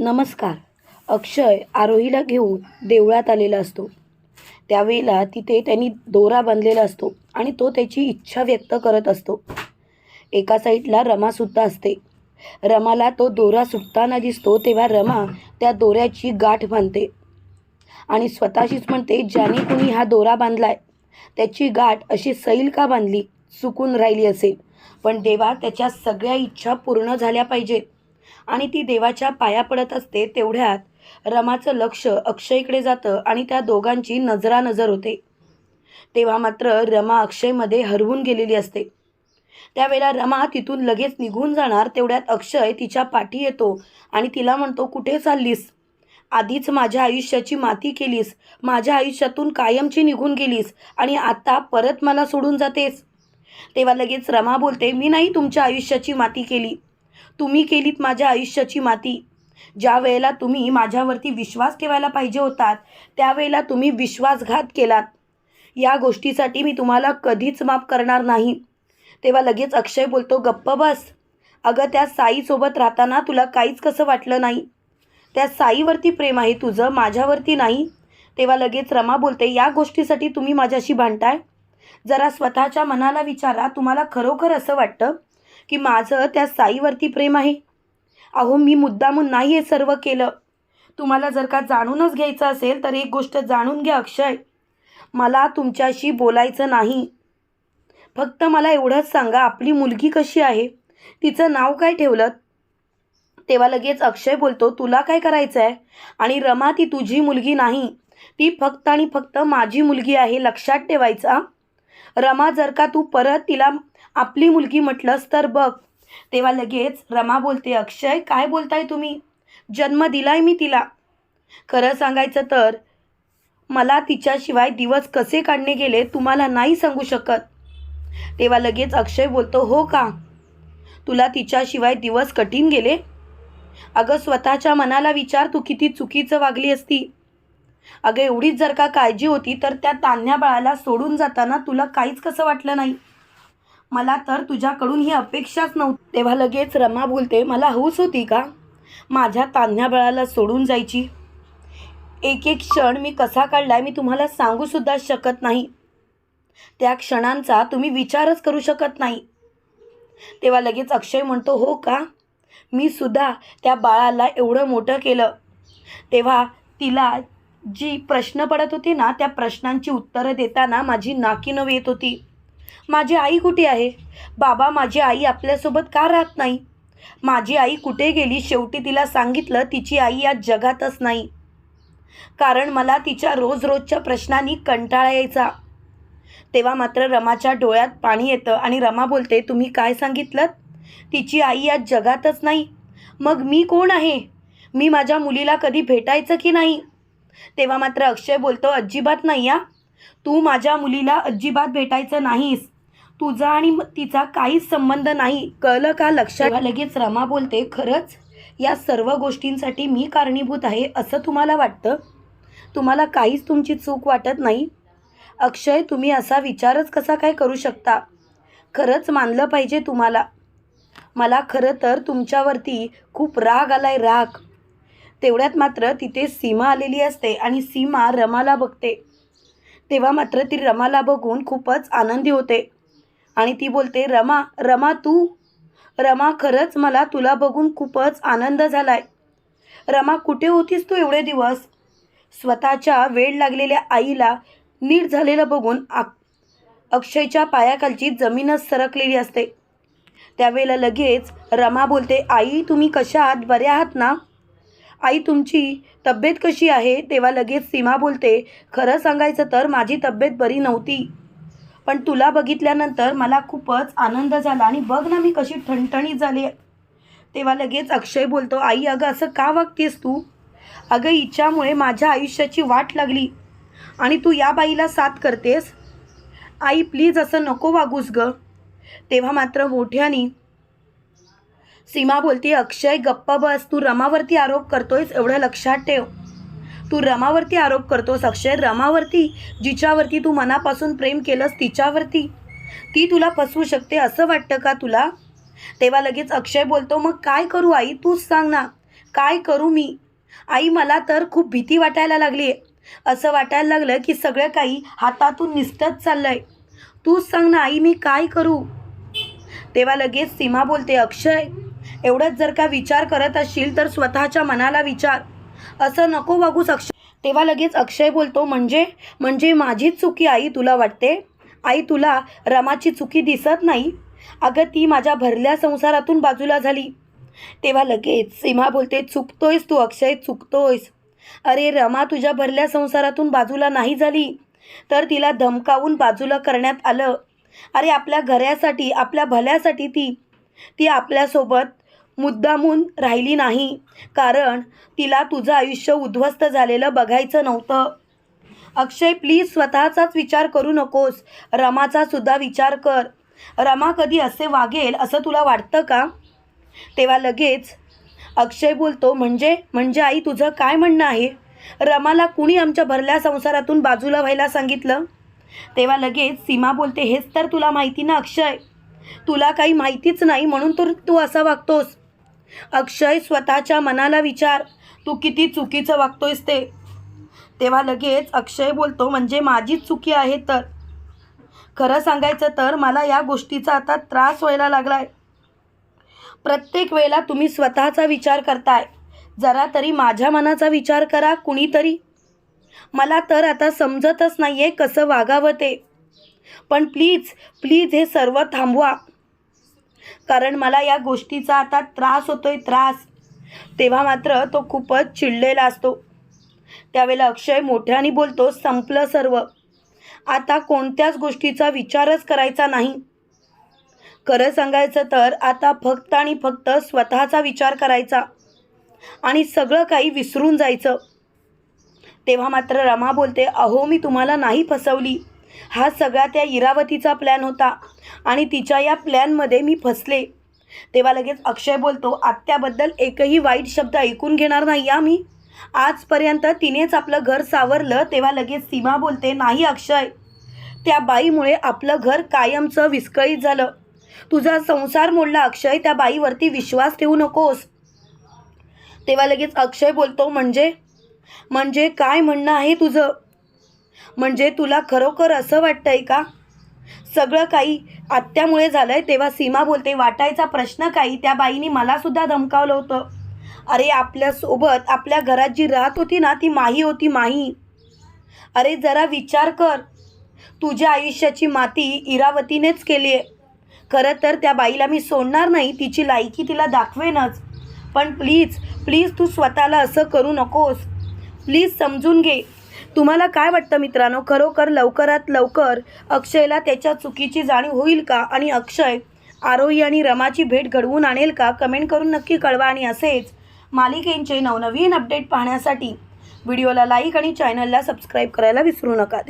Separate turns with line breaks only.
नमस्कार. अक्षय आरोहीला घेऊन देवळात आलेला असतो. त्यावेळेला तिथे त्यांनी दोरा बांधलेला असतो आणि तो त्याची इच्छा व्यक्त करत असतो. एका साईडला रमासुद्धा असते. रमाला तो दोरा सुटताना दिसतो तेव्हा रमा त्या दोऱ्याची गाठ बांधते. आणि स्वतःशीच म्हणते ज्याने कुणी हा दोरा बांधलाय त्याची गाठ अशी सैल का बांधली चुकून राहिली असेल. पण देवा त्याच्या सगळ्या इच्छा पूर्ण झाल्या पाहिजेत. आणि ती देवाच्या पाया पडत असते तेवढ्यात रमाचं लक्ष अक्षयकडे जातं आणि त्या दोघांची नजरानजर होते. तेव्हा मात्र रमा अक्षयमध्ये हरवून गेलेली असते. त्यावेळेला रमा तिथून लगेच निघून जाणार तेवढ्यात अक्षय तिच्या पाठी येतो आणि तिला म्हणतो कुठे चाललीस? आधीच माझ्या आयुष्याची माती केलीस. माझ्या आयुष्यातून कायमची निघून गेलीस आणि आता परत मला सोडून जातेस. तेव्हा लगेच रमा बोलते मी नाही तुमच्या आयुष्याची माती केली. तुम्ही केलीत माझ्या आयुष्याची माती. ज्या वेळेला तुम्ही माझ्यावरती विश्वास ठेवायला पाहिजे होतात त्यावेळेला तुम्ही विश्वासघात केलात. या गोष्टीसाठी मी तुम्हाला कधीच माफ करणार नाही. तेव्हा लगेच अक्षय बोलतो गप्प बस. अगं त्या साईसोबत राहताना तुला काहीच कसं वाटलं नाही? त्या साईवरती प्रेम आहे तुझं माझ्यावरती नाही. तेव्हा लगेच रमा बोलते या गोष्टीसाठी तुम्ही माझ्याशी भांडताय? जरा स्वतःच्या मनाला विचारा तुम्हाला खरोखर असं वाटतं? की माझं त्या साईवरती प्रेम आहे. अहो मी मुद्दामून नाही हे सर्व केलं. तुम्हाला जर का जाणूनच घ्यायचं असेल तर एक गोष्ट जाणून घ्या अक्षय. मला तुमच्याशी बोलायचं नाही. फक्त मला एवढंच सांगा आपली मुलगी कशी आहे? तिचं नाव काय ठेवलं तेव्हा लगेच अक्षय बोलतो तुला काय करायचं आहे आणि रमा ती तुझी मुलगी नाही. ती फक्त आणि फक्त माझी मुलगी आहे लक्षात ठेवायचा रमा जर का तू परत तिला आपली मुलगी म्हटलंस तर बघ. तेव्हा लगेच रमा बोलते अक्षय काय बोलताय तुम्ही? जन्म दिलाय मी तिला. खरं सांगायचं तर मला तिच्याशिवाय दिवस कसे काढणे गेले तुम्हाला नाही सांगू शकत. तेव्हा लगेच अक्षय बोलतो हो का? तुला तिच्याशिवाय दिवस कठीण गेले? अगं स्वतःच्या मनाला विचार तू किती चुकीचं वागली असती. अगं एवढीच जर का काळजी होती तर त्या तान्ह्या बाळाला सोडून जाताना तुला काहीच कसं वाटलं नाही? मला तर तुझ्याकडून ही अपेक्षाच नव्हती. तेव्हा लगेच रमा बोलते मला हौस होती का माझ्या तान्ह्या बाळाला सोडून जायची? एक एक क्षण मी कसा काढलाय मी तुम्हाला सांगूसुद्धा शकत नाही. त्या क्षणांचा तुम्ही विचारच करू शकत नाही. तेव्हा लगेच अक्षय म्हणतो हो का? मी सुद्धा त्या बाळाला एवढं मोठं केलं. तेव्हा तिला जी प्रश्न पडत होती ना त्या प्रश्नांची उत्तरं देताना माझी नाकीनव येत होती. माझी आई कुठे आहे? बाबा माझी आई आपल्यासोबत का राहत नाही? माझी आई कुठे गेली? शेवटी तिला सांगितलं तिची आई या जगातच नाही. कारण मला तिच्या रोज रोजच्या प्रश्नांनी कंटाळा यायचा. तेव्हा मात्र रमाच्या डोळ्यात पाणी येतं आणि रमा बोलते तुम्ही काय सांगितलं तिची आई या जगातच नाही. मग मी कोण आहे? मी माझ्या मुलीला कधी भेटायचं की नाही? तेव्हा मात्र अक्षय बोलतो अजिबात नाही या तू माझ्या मुलीला अजिबात भेटायचं नाहीस. तुझा आणि तिचा काहीच संबंध नाही. कळलं का लक्षात? लगेच रमा बोलते खरंच? या सर्व गोष्टींसाठी मी कारणीभूत आहे असं तुम्हाला वाटतं? तुम्हाला काहीच तुमची चूक वाटत नाही? अक्षय तुम्ही असा विचारच कसा काय करू शकता? खरंच मानलं पाहिजे तुम्हाला. मला खरं तर तुमच्यावरती खूप राग आलाय राग. तेवढ्यात मात्र तिथे सीमा आलेली असते आणि सीमा रमाला बघते. तेव्हा मात्र ती रमाला बघून खूपच आनंदी होते. आणि ती बोलते रमा रमा तू? रमा खरंच मला तुला बघून खूपच आनंद झालाय. रमा कुठे होतीस तू एवढे दिवस? स्वतःच्या वेळ लागलेल्या आईला नीट झालेलं बघून अक्षयच्या पायाखालची जमीनच सरकलेली असते. त्यावेळेला लगेच रमा बोलते आई तुम्ही कशा आहात? बऱ्या आहात ना? आई तुमची तब्येत कशी आहे? तेव्हा लगेच सीमा बोलते खरं सांगायचं तर माझी तब्येत बरी नव्हती. पण तुला बघितल्यानंतर मला खूपच आनंद झाला आणि बघ ना मी कशी ठणठणीत झाली आहे. तेव्हा लगेच अक्षय बोलतो आई अगं असं का वागतेस तू? अगं हिच्यामुळे माझ्या आयुष्याची वाट लागली. आणि तू या बाईला साथ करतेस? आई प्लीज असं नको वागूस ग. तेव्हा मात्र मोठ्यानी सीमा बोलते अक्षय गप्पा बस. तू रमावरती आरोप करतोयस एवढं लक्षात ठेव. तू रमावरती आरोप करतोस अक्षय. रमावरती जिच्यावरती तू मनापासून प्रेम केलंस तिच्यावरती. ती तुला फसवू शकते असं वाटतं का तुला? तेव्हा लगेच अक्षय बोलतो मग काय करू आई? तूच सांग ना. काय करू मी? आई मला तर खूप भीती वाटायला लागली आहे. असं वाटायला लागलं की सगळं काही हातातून निसटत चाललं आहे तूच सांग ना आई मी काय करू? तेव्हा लगेच सीमा बोलते अक्षय एवढंच जर का विचार करत असशील तर स्वतःच्या मनाला विचार. असं नको वागूस अक्षय तेव्हा लगेच अक्षय बोलतो म्हणजे? म्हणजे माझीच चुकी आई तुला वाटते? आई तुला रमाची चुकी दिसत नाही? अगं ती माझ्या भरल्या संसारातून बाजूला झाली. तेव्हा लगेच सीमा बोलते चुकतोयस तू अक्षय चुकतोयस. अरे रमा तुझ्या भरल्या संसारातून बाजूला नाही झाली. तर तिला धमकावून बाजूला करण्यात आलं. अरे आपल्या घरासाठी आपल्या भल्यासाठी ती. ती आपल्यासोबत मुद्दामून राहिली नाही. कारण तिला तुझं आयुष्य उद्ध्वस्त झालेलं बघायचं नव्हतं. अक्षय प्लीज स्वतःचाच विचार करू नकोस. रमाचा सुद्धा विचार कर. रमा कधी असे वागेल असं तुला वाटतं का? तेव्हा लगेच अक्षय बोलतो म्हणजे? म्हणजे आई तुझं काय म्हणणं आहे? रमाला कुणी आमच्या भरल्या संसारातून बाजूला व्हायला सांगितलं? तेव्हा लगेच सीमा बोलते हेच तर तुला माहिती ना अक्षय? तुला काही माहितीच नाही म्हणून तर तू असा वागतोस. अक्षय स्वतःच्या मनाला विचार तू किती चुकीचं वागतोयस ते. तेव्हा लगेच अक्षय बोलतो म्हणजे माझीच चुकी आहे तर? खरं सांगायचं तर मला या गोष्टीचा आता त्रास व्हायला लागलाय. प्रत्येक वेळेला तुम्ही स्वतःचा विचार करताय. जरा तरी माझ्या मनाचा विचार करा कुणीतरी. मला तर आता समजतच नाही आहे कसं वागावं ते. पण प्लीज प्लीज हे सर्व थांबवा. कारण मला या गोष्टीचा आता त्रास होतोय त्रास. तेव्हा मात्र तो खूपच चिडलेला असतो. त्यावेळेला अक्षय मोठ्याने बोलतो संपलं सर्व. आता कोणत्याच गोष्टीचा विचारच करायचा नाही. खरं सांगायचं तर आता फक्त आणि फक्त स्वतःचा विचार करायचा. आणि सगळं काही विसरून जायचं. तेव्हा मात्र रमा बोलते अहो मी तुम्हाला नाही फसवली. हा सगळा त्या इरावतीचा प्लॅन होता. आणि तिच्या या प्लॅनमध्ये मी फसले. तेव्हा लगेच अक्षय बोलतो आत्याबद्दल एकही वाईट शब्द ऐकून घेणार नाही या मी. आजपर्यंत तिनेच आपलं घर सावरलं. तेव्हा लगेच सीमा बोलते नाही अक्षय. त्या बाईमुळे आपलं घर कायमचं विस्कळीत झालं. तुझा संसार मोडला अक्षय त्या बाईवरती विश्वास ठेवू नकोस. तेव्हा लगेच अक्षय बोलतो म्हणजे? म्हणजे काय म्हणणं आहे तुझं? म्हणजे तुला खरोखर असं वाटतंय का? सगळं काही आत्यामुळे झालं आहे तेव्हा सीमा बोलते वाटायचा प्रश्न काही? त्या बाईने मलासुद्धा धमकावलं होतं. अरे आपल्यासोबत आपल्या घरात जी राहत होती ना ती माही होती माही. अरे जरा विचार कर. तुझ्या आयुष्याची माती इरावतीनेच केली आहे. खरं तर त्या बाईला मी सोडणार नाही तिची लायकी तिला दाखवेनच. पण प्लीज प्लीज तू स्वतःला असं करू नकोस. प्लीज समजून घे. तुम्हाला काय वाटतं मित्रांनो? खरोखर लवकरात लवकर अक्षयला त्याच्या चुकीची जाणीव होईल का? आणि अक्षय आरोही आणि रमाची भेट घडवून आणेल का? कमेंट करून नक्की कळवा आणि असेच मालिकेंचे नवनवीन अपडेट पाहण्यासाठी व्हिडिओला लाईक आणि चॅनलला सबस्क्राईब करायला विसरू नका.